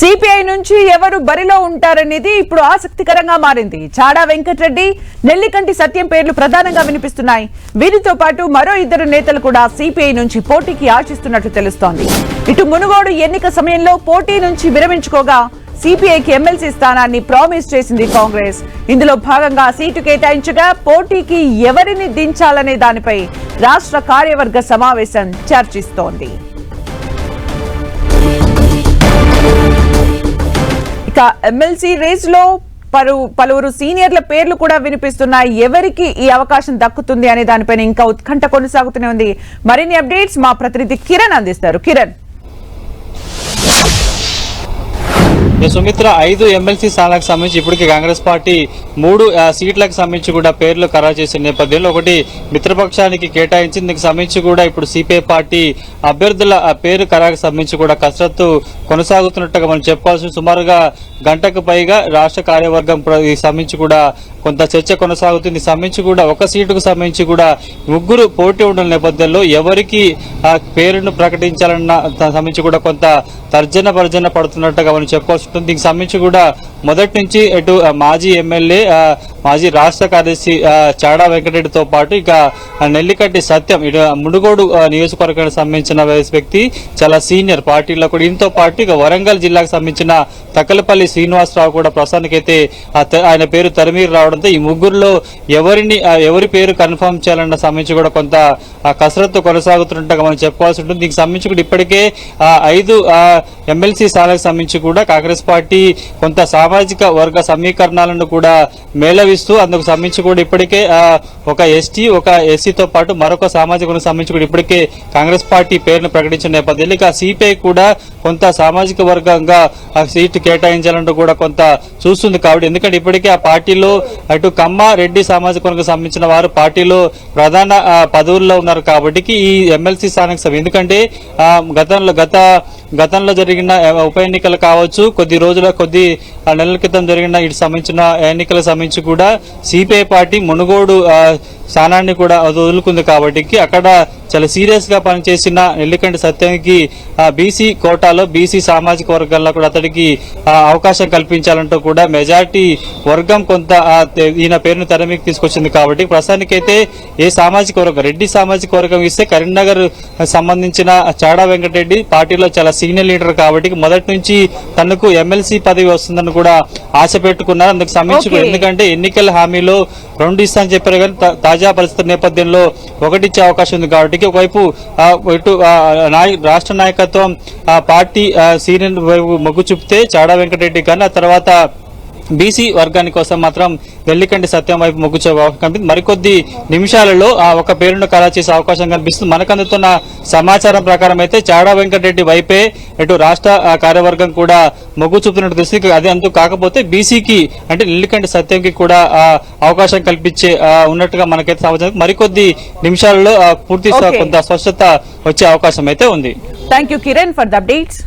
CPI నుంచి ఎవరు బరిలో ఉంటారనేది ఇప్పుడు ఆసక్తికరంగా మారింది. చాడా వెంకటరెడ్డి నెల్లికంటి సత్యం పేర్లు ప్రధానంగా వినిపిస్తున్నాయి. వీరితో పాటు మరో ఇద్దరు నేతలు కూడా సిపిఐ నుంచి పోటీకి ఆశిస్తున్నట్లు తెలుస్తోంది. ఇటు మునుగోడు ఎన్నిక సమయంలో పోటీ నుంచి విరమించుకోగా సిపిఐకి ఎమ్మెల్సీ స్థానాన్ని ప్రామిస్ చేసింది కాంగ్రెస్. ఇందులో భాగంగా సీటు కేటాయించగా పోటీకి ఎవరిని దించాలనే దానిపై రాష్ట్ర కార్యవర్గ సమావేశం చర్చిస్తోంది. ఇక ఎమ్మెల్సీ రేస్లో పలు పలువురు సీనియర్ల పేర్లు కూడా వినిపిస్తున్నాయి. ఎవరికి ఈ అవకాశం దక్కుతుంది అనే దానిపైన ఇంకా ఉత్కంఠ కొనసాగుతూనే ఉంది. మరిన్ని అప్డేట్స్ మా ప్రతినిధి కిరణ్ అందిస్తారు. కిరణ్. సుమిత్ర ఐదు ఎమ్మెల్సీ స్థానాలకు సంబంధించి ఇప్పటికి కాంగ్రెస్ పార్టీ మూడు ఆ, సీట్లకు సంబంధించి కూడా పేర్లు ఖరారు చేసిన నేపథ్యంలో ఒకటి మిత్రపక్షానికి కేటాయించి దీనికి సంబంధించి కూడా ఇప్పుడు సిపిఐ పార్టీ అభ్యర్థుల ఆ పేరు ఖరారుకు సంబంధించి కూడా కసరత్తు కొనసాగుతున్నట్టుగా మనం చెప్పుకోవాల్సిన సుమారుగా గంటకు పైగా రాష్ట్ర కార్యవర్గం ప్ర- సంబంధించి కూడా కొంత చర్చ కొనసాగుతుంది. సంబంధించి కూడా ఒక సీటుకు సంబంధించి కూడా ముగ్గురు పోటీ ఉండడం నేపథ్యంలో ఎవరికి ఆ పేరును ప్రకటించాలన్న సంబంధించి కూడా కొంత తర్జన భర్జన పడుతున్నట్టుగా మనం చెప్పుకోవాల్సి ఉంటుంది. దీనికి సంబంధించి కూడా మొదటి నుంచి ఎటు మాజీ ఎమ్మెల్యే uh, మాజీ రాష్ట్ర కార్యదర్శి చాడా వెంకటరెడ్డితో పాటు ఇక నెల్లికట్టి సత్యం ఇటు మునుగోడు నియోజకవర్గానికి సంబంధించిన వ్యక్తి చాలా సీనియర్ పార్టీలో కూడా. దీంతో పాటు ఇక వరంగల్ జిల్లాకు సంబంధించిన తక్కలపల్లి శ్రీనివాసరావు కూడా ప్రస్తుతానికైతే ఆ ఆయన పేరు తరిమీరు రావడంతో ఈ ముగ్గురులో ఎవరిని ఎవరి పేరు కన్ఫర్మ్ చేయాలన్న సంబంధించి కూడా కొంత కసరత్తు కొనసాగుతున్నట్టుగా మనం చెప్పుకోవాల్సి ఉంటుంది. దీనికి సంబంధించి కూడా ఇప్పటికే ఐదు ఎమ్మెల్సీ స్థానాలకు సంబంధించి కూడా కాంగ్రెస్ పార్టీ కొంత సామాజిక వర్గ సమీకరణాలను కూడా మేళవి మేళవిస్తూ అందుకు సంబంధించి కూడా ఇప్పటికే ఆ, ఒక ఎస్టీ ఒక ఎస్సీతో పాటు మరొక సామాజిక సంబంధించి కూడా ఇప్పటికే కాంగ్రెస్ పార్టీ పేరును ప్రకటించిన నేపథ్యంలో ఇక సిపిఐ కూడా కొంత సామాజిక వర్గంగా ఆ సీటు కేటాయించాలంటూ కూడా కొంత చూస్తుంది కాబట్టి ఎందుకంటే ఇప్పటికే ఆ పార్టీలో అటు కమ్మ రెడ్డి సామాజిక వర్గం సంబంధించిన వారు పార్టీలో ప్రధాన పదవుల్లో ఉన్నారు కాబట్టి ఈ ఎమ్మెల్సీ స్థానానికి సభ ఎందుకంటే గతంలో గత గతంలో జరిగిన ఉప ఎన్నికలు కావచ్చు కొద్ది రోజుల కొద్ది నెలల క్రితం జరిగిన ఇటు సంబంధించిన ఎన్నికలకు సంబంధించి కూడా సిపిఐ పార్టీ మునుగోడు స్థానాన్ని కూడా వదులుకుంది కాబట్టి అక్కడ చాలా సీరియస్గా పనిచేసిన నెల్లికంటి సత్యానికి బీసీ కోటాలో బీసీ సామాజిక వర్గాల్లో కూడా అతడికి అవకాశం కల్పించాలంటూ కూడా మెజార్టీ వర్గం కొంత ఈయన పేరును తెర మీకు తీసుకొచ్చింది కాబట్టి ప్రస్తుతానికైతే ఏ సామాజిక వర్గం రెడ్డి సామాజిక వర్గం ఇస్తే కరీంనగర్ సంబంధించిన చాడా వెంకటరెడ్డి పార్టీలో చాలా సీనియర్ లీడర్ కాబట్టి మొదటి నుంచి తనకు ఎమ్మెల్సీ పదవి వస్తుందని కూడా ఆశ పెట్టుకున్నారు అందుకు సంబంధించి. ఎందుకంటే ఎన్నికల హామీలో రెండు ఇస్తానని చెప్పారు కానీ తాజా పరిస్థితుల నేపథ్యంలో ఒకటి ఇచ్చే అవకాశం ఉంది కాబట్టి ఒకవైపు ఆ, ఇటు రాష్ట్ర నాయకత్వం ఆ పార్టీ సీనియర్ వైపు మొగ్గు చూపితే చాడా వెంకటరెడ్డి కన్నా తర్వాత బీసీ వర్గాని కోసం మాత్రం వెల్లికంటి సత్యం వైపు మొగ్గు చూపే అవకాశం కనిపిస్తుంది. మరికొద్ది నిమిషాలలో ఆ ఒక పేరును ఖరారు చేసే అవకాశం కనిపిస్తుంది. మనకు అందుతున్న సమాచారం ప్రకారం అయితే చాడా వెంకటరెడ్డి వైపే ఇటు రాష్ట్ర కార్యవర్గం కూడా మొగ్గు చూపుతున్నట్టు తెలుస్తుంది. అదే అందుకు కాకపోతే బీసీకి అంటే నెల్లికంటి సత్యంకి కూడా ఆ, అవకాశం కల్పించే ఉన్నట్టుగా మనకైతే సమాచారం మరికొద్ది నిమిషాలలో పూర్తి. కొంత స్పష్టత వచ్చే అవకాశం అయితే ఉంది. Thank you Kiran for the updates